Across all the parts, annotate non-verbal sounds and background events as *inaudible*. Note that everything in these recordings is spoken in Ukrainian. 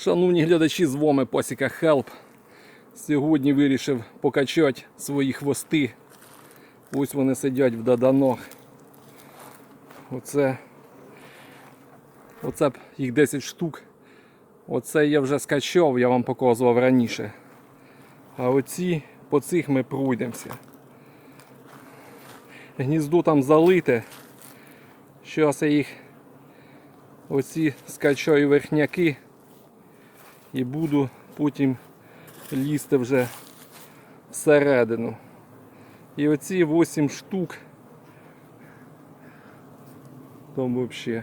Шановні глядачі, з вами Посіка Help. Сьогодні вирішив покачати свої хвости. Ось вони сидять в доданах. Оце, оце їх 10 штук. Оце я вже скачав, я вам показував раніше. А оці по цих ми пройдемося. Гніздо там залите. Зараз я їх оці скачаю верхняки і буду потім лізти вже всередину. І оці 8 штук. Там взагалі.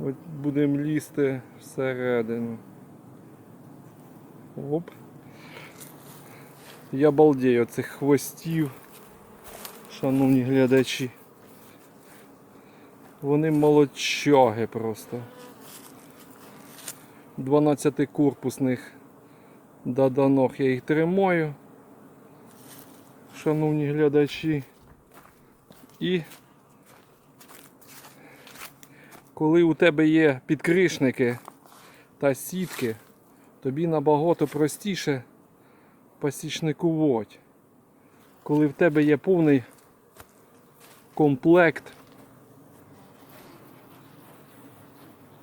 От будемо лізти всередину. Оп. Я балдею цих хвостів, шановні глядачі. Вони молодчаги просто. 12 корпусних доданок я їх тримаю, шановні глядачі. І коли у тебе є підкришники та сітки, тобі набагато простіше пасічникувати. Коли в тебе є повний комплект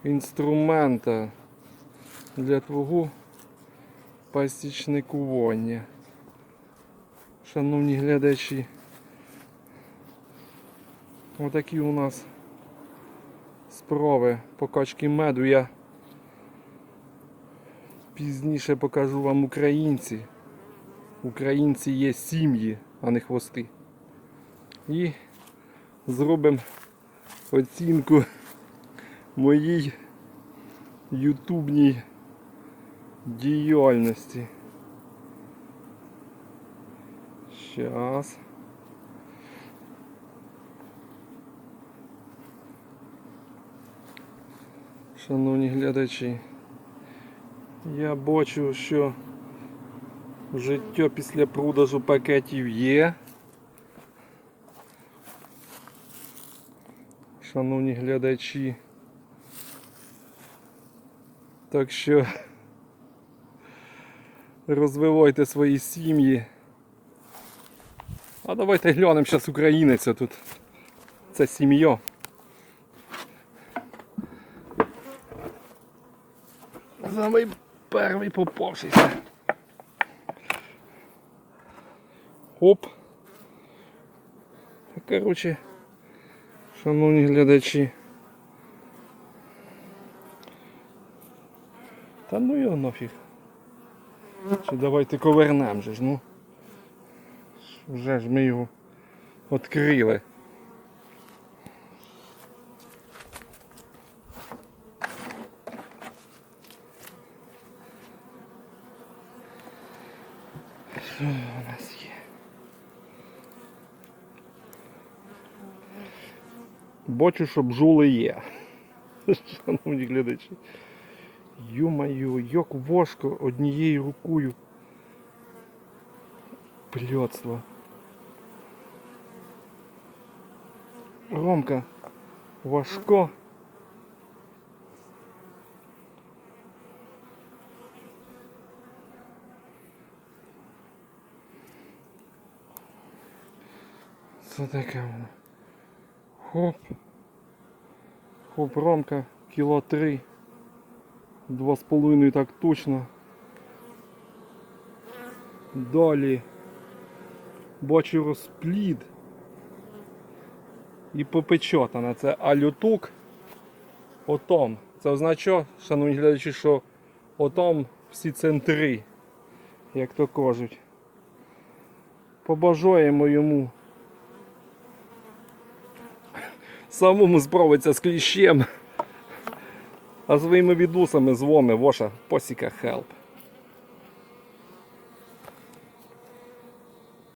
інструмента для твого пасічникування. Шановні глядачі, отакі у нас справи по качки меду. Я пізніше покажу вам українці. Українці є сім'ї, а не хвости. І зробимо оцінку моїй ютубній діяльності. Щас. Шановні глядачі, я бачу, що життя після продажу пакетів є. Шановні глядачі. Так що розвивайте свої сім'ї. А давайте глянемо зараз українець тут. Це сім'я. Самий перший попавшийся. Оп. Коротше, шановні глядачі. Та ну його нафіг. Чи давайте ковернем же ж, ну. Вже ж ми його відкрили. Що у нас є? Бачу, що бджоли є. *laughs* Шановні глядачі. Ё-моё, як важко однією рукою. Блядство. Ромка, важко. Це таке воно. Хоп. Хоп, Ромка, кіло три. Два з половиною так точно. Далі бачу розплід і попечотана. Це алютук. Отом. Це означає, шановні глядачі, що отом всі центри, як то кажуть. Побажаємо йому *laughs* самому справитися з кліщем. А своїми відусами з вами ваша посіка Хелп.